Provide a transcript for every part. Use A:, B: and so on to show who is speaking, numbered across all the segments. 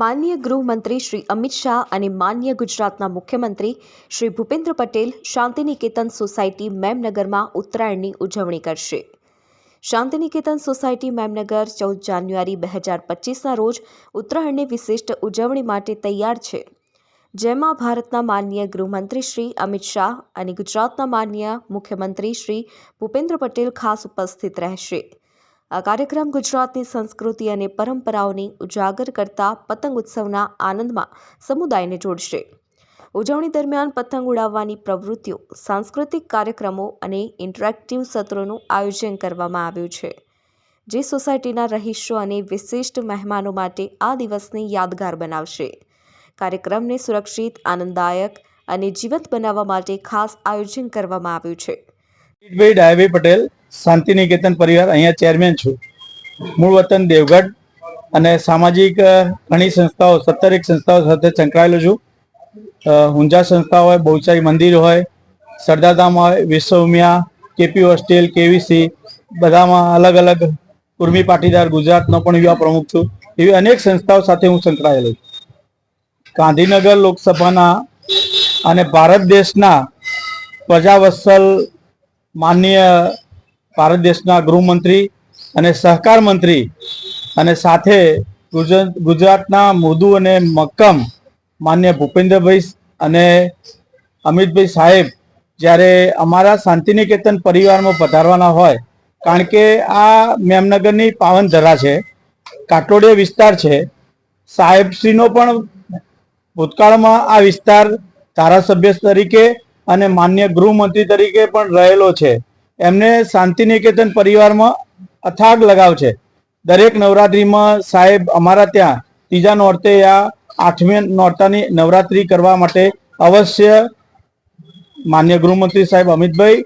A: માન્ય ગૃહમંત્રી શ્રી અમિત શાહ અને માન્ય ગુજરાતના મુખ્યમંત્રી શ્રી ભૂપેન્દ્ર પટેલ શાંતિનિકેતન સોસાયટી મેમનગરમાં ઉત્તરાયણની ઉજવણી કરશે. શાંતિનિકેતન સોસાયટી મેમનગર ચૌદ જાન્યુઆરી બે હજાર પચીસના રોજ ઉત્તરાયણની વિશિષ્ટ ઉજવણી માટે તૈયાર છે. જેમાં ભારતના માન્ય ગૃહમંત્રી શ્રી અમિત શાહ અને ગુજરાતના માન્ય મુખ્યમંત્રી શ્રી ભૂપેન્દ્ર પટેલ ખાસ ઉપસ્થિત રહેશે. આ કાર્યક્રમ ગુજરાતની સંસ્કૃતિ અને પરંપરાઓની ઉજાગર કરતા પતંગ ઉત્સવના આનંદમાં સમુદાયને જોડશે. ઉજવણી દરમિયાન પતંગ ઉડાવવાની પ્રવૃત્તિઓ, સાંસ્કૃતિક કાર્યક્રમો અને ઇન્ટરેક્ટિવ સત્રોનું આયોજન કરવામાં આવ્યું છે, જે સોસાયટીના રહીશો અને વિશિષ્ટ મહેમાનો માટે આ દિવસને યાદગાર બનાવશે. કાર્યક્રમને સુરક્ષિત, આનંદદાયક અને જીવંત બનાવવા માટે ખાસ આયોજન કરવામાં આવ્યું છે.
B: પટેલ શાંતિ નિકેતન પરિવાર, અહીંયા ચેરમેન છું. મૂળ વતન દેવગઢ અને સામાજિક ઘણી સંસ્થાઓ સત્તરેક સંસ્થાઓ સાથે સંકળાયેલો છું. ઊંઝા સંસ્થા હોય, બહુચારી મંદિર હોય, સરદારધામ હોય વિશ્વમિયા કેપી હોસ્ટેલ, કેવીસી, બધામાં અલગ અલગ ઉર્મી પાટીદાર, ગુજરાતનો પણ યુવા પ્રમુખ છું. એવી અનેક સંસ્થાઓ સાથે હું સંકળાયેલો છું. ગાંધીનગર લોકસભાના અને ભારત દેશના પ્રજાવત્સલ માનનીય ભારત દેશના ગૃહમંત્રી અને સહકાર મંત્રી અને સાથે ગુજરાતના મૃદુ અને મક્કમ માન્ય ભૂપેન્દ્રભાઈ અને અમિતભાઈ સાહેબ જ્યારે અમારા શાંતિનિકેતન પરિવારમાં પધારવાના હોય, કારણ કે આ મેમનગરની પાવન ધરા છે, કાટોડિયા વિસ્તાર છે, સાહેબશ્રીનો પણ ભૂતકાળમાં આ વિસ્તાર ધારાસભ્ય તરીકે અને માન્ય ગૃહમંત્રી તરીકે પણ રહેલો છે. એમને શાંતિનિકેતન પરિવારમાં અથાગ લગાવ છે. દરેક નવરાત્રિમાં સાહેબ અમારા ત્યાં, ત્રીજા નોરતે આ આઠમી નોરતાની નવરાત્રિ કરવા માટે અવશ્ય માન્ય ગૃહમંત્રી સાહેબ અમિતભાઈ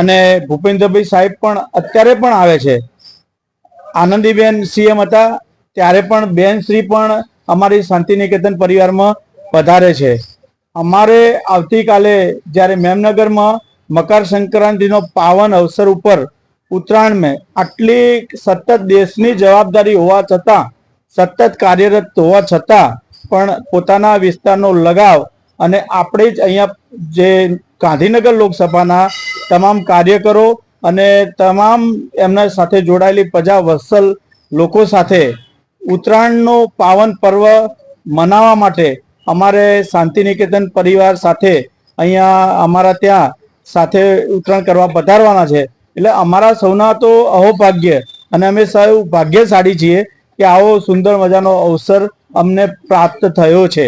B: અને ભૂપેન્દ્રભાઈ સાહેબ પણ અત્યારે પણ આવે છે. આનંદીબેન સીએમ હતા, ત્યારે પણ બેન શ્રી પણ અમારી શાંતિનિકેતન પરિવારમાં વધારે છે. અમારે આવતીકાલે જ્યારે મેમનગરમાં મકર સંક્રાંતિનો પાવન અવસર ઉપર ઉત્તરાયણ મેં આટલી સતત દેશની જવાબદારી હોવા છતાં, સતત કાર્યરત હોવા છતાં પણ પોતાના વિસ્તારનો લગાવ અને આપણે જ અહીંયા જે ગાંધીનગર લોકસભાના તમામ કાર્યકરો અને તમામ એમના સાથે જોડાયેલી પ્રજા વત્સલ લોકો સાથે ઉત્તરાયણનો પાવન પર્વ મનાવવા માટે અમારે શાંતિનિકેતન પરિવાર સાથે અહીંયા અમારા ત્યાં સાથે ઉત્તરાયણ કરવા પધારવાના છે. એટલે અમારા સૌના તો અહોભાગ્ય અને અમે સૌ ભાગ્યશાળી છીએ કે આવો સુંદર મજાનો અવસર અમને પ્રાપ્ત થયો છે.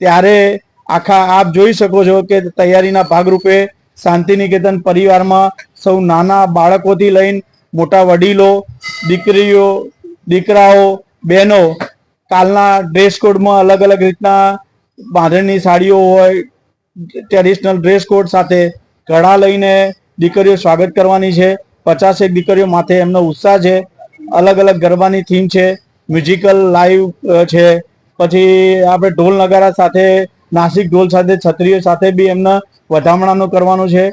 B: ત્યારે આખા આપ જોઈ શકો છો કે તૈયારીના ભાગરૂપે શાંતિનિકેતન પરિવારમાં સૌ નાના બાળકોથી લઈને મોટા વડીલો, દીકરીઓ, દીકરાઓ, બહેનો કાલના ડ્રેસ કોડમાં અલગ અલગ રીતના બાંધણીની સાડીઓ હોય ટ્રેડિશનલ ડ્રેસ કોડ સાથે ઘડા લઈને દીકરીઓ સ્વાગત કરવાની છે. પચાસેક દીકરીઓ માથે એમનો ઉત્સાહ છે. અલગ અલગ ગરબાની થીમ છે. મ્યુઝિકલ લાઈવ છે. પછી આપણે ઢોલ નગારા સાથે, નાસિક ઢોલ સાથે, છત્રીઓ સાથે બી એમને વધામણાનું કરવાનું છે.